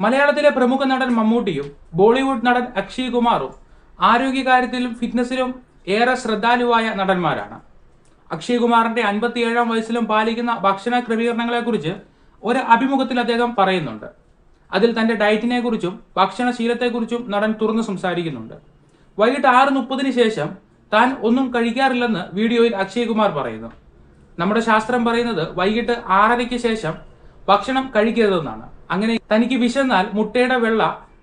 മലയാളത്തിലെ പ്രമുഖ നടൻ മമ്മൂട്ടിയും ബോളിവുഡ് നടൻ അക്ഷയ് കുമാറും ആരോഗ്യകാര്യത്തിലും ഫിറ്റ്നസിലും ഏറെ ശ്രദ്ധാലുവായ നടന്മാരാണ്. അക്ഷയ് കുമാറിന്റെ അൻപത്തിയേഴാം വയസ്സിലും പാലിക്കുന്ന ഭക്ഷണ ക്രമീകരണങ്ങളെക്കുറിച്ച് ഒരു അഭിമുഖത്തിൽ അദ്ദേഹം പറയുന്നുണ്ട്. അതിൽ തന്റെ ഡയറ്റിനെ കുറിച്ചും ഭക്ഷണശീലത്തെക്കുറിച്ചും നടൻ തുറന്നു സംസാരിക്കുന്നുണ്ട്. വൈകിട്ട് ആറ് മുപ്പതിന് ശേഷം താൻ ഒന്നും കഴിക്കാറില്ലെന്ന് വീഡിയോയിൽ അക്ഷയ് കുമാർ പറയുന്നു. നമ്മുടെ ശാസ്ത്രം പറയുന്നത് വൈകിട്ട് ആറരയ്ക്ക് ശേഷം ഭക്ഷണം കഴിക്കരുതെന്നാണ്. അങ്ങനെ തനിക്ക് വിശന്നാൽ മുട്ടയുടെ വെള്ള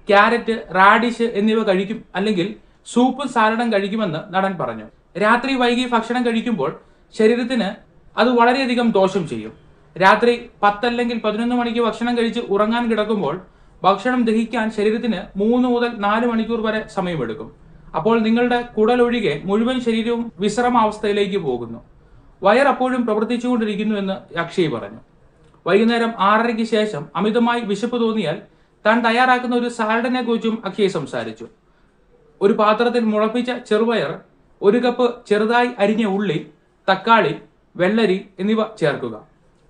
ക്യാരറ്റ് റാഡിഷ് എന്നിവ കഴിക്കും അല്ലെങ്കിൽ സൂപ്പും സാലഡും കഴിക്കുമെന്ന് നടൻ പറഞ്ഞു. രാത്രി വൈകി ഭക്ഷണം കഴിക്കുമ്പോൾ ശരീരത്തിന് അത് വളരെയധികം ദോഷം ചെയ്യും. രാത്രി പത്തല്ലെങ്കിൽ പതിനൊന്ന് മണിക്ക് ഭക്ഷണം കഴിച്ച് ഉറങ്ങാൻ കിടക്കുമ്പോൾ ഭക്ഷണം ദഹിക്കാൻ ശരീരത്തിന് മൂന്ന് മുതൽ നാല് മണിക്കൂർ വരെ സമയമെടുക്കും. അപ്പോൾ നിങ്ങളുടെ കുടലൊഴികെ മുഴുവൻ ശരീരവും വിശ്രമാവസ്ഥയിലേക്ക് പോകുന്നു. വയർ അപ്പോഴും പ്രവർത്തിച്ചുകൊണ്ടിരിക്കുന്നു എന്ന് അക്ഷയ് പറഞ്ഞു. വൈകുന്നേരം ആറരയ്ക്ക് ശേഷം അമിതമായി വിശപ്പ് തോന്നിയാൽ താൻ തയ്യാറാക്കുന്ന ഒരു സാലഡിനെ കുറിച്ചും അഖിയെ സംസാരിച്ചു. ഒരു പാത്രത്തിൽ മുളപ്പിച്ച ചെറുപയർ ഒരു കപ്പ് ചെറുതായി അരിഞ്ഞ ഉള്ളി തക്കാളി വെള്ളരി എന്നിവ ചേർക്കുക.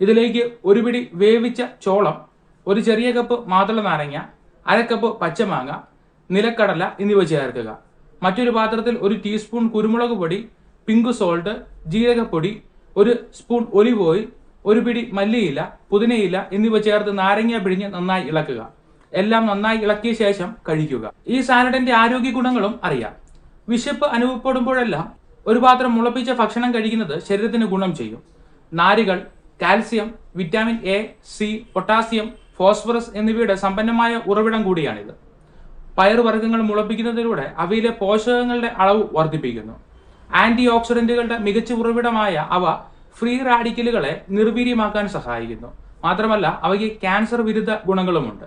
ഇതിലേക്ക് ഒരു പിടി വേവിച്ച ചോളം ഒരു ചെറിയ കപ്പ് മാതള നാരങ്ങ അര കപ്പ് പച്ചമാങ്ങ നിലക്കടല എന്നിവ ചേർക്കുക. മറ്റൊരു പാത്രത്തിൽ ഒരു ടീസ്പൂൺ കുരുമുളക് പൊടി പിങ്ക് സോൾട്ട് ജീരകപ്പൊടി ഒരു സ്പൂൺ ഒലിവ് ഓയിൽ ഒരു പിടി മല്ലിയില പുതിനയില എന്നിവ ചേർത്ത് നാരങ്ങ പിഴിഞ്ഞ് നന്നായി ഇളക്കുക. എല്ലാം നന്നായി ഇളക്കിയ ശേഷം കഴിക്കുക. ഈ സാലഡിന്റെ ആരോഗ്യ ഗുണങ്ങളും അറിയാം. വിശപ്പ് അനുഭവപ്പെടുമ്പോഴെല്ലാം ഒരു പാത്രം മുളപ്പിച്ച ഭക്ഷണം കഴിക്കുന്നത് ശരീരത്തിന് ഗുണം ചെയ്യും. നാരുകൾ calcium vitamin A C potassium phosphorus എന്നിവയുടെ സമ്പന്നമായ ഉറവിടം കൂടിയാണിത്. പയറുവർഗങ്ങൾ മുളപ്പിക്കുന്നതിലൂടെ അവയിലെ പോഷകങ്ങളുടെ അളവ് വർദ്ധിപ്പിക്കുന്നു. ആന്റി ഓക്സിഡന്റുകളുടെ മികച്ച ഉറവിടമായ അവ ഫ്രീ റാഡിക്കലുകളെ നിർവീര്യമാക്കാൻ സഹായിക്കുന്നു. മാത്രമല്ല അവയ്ക്ക് ക്യാൻസർ വിരുദ്ധ ഗുണങ്ങളുമുണ്ട്.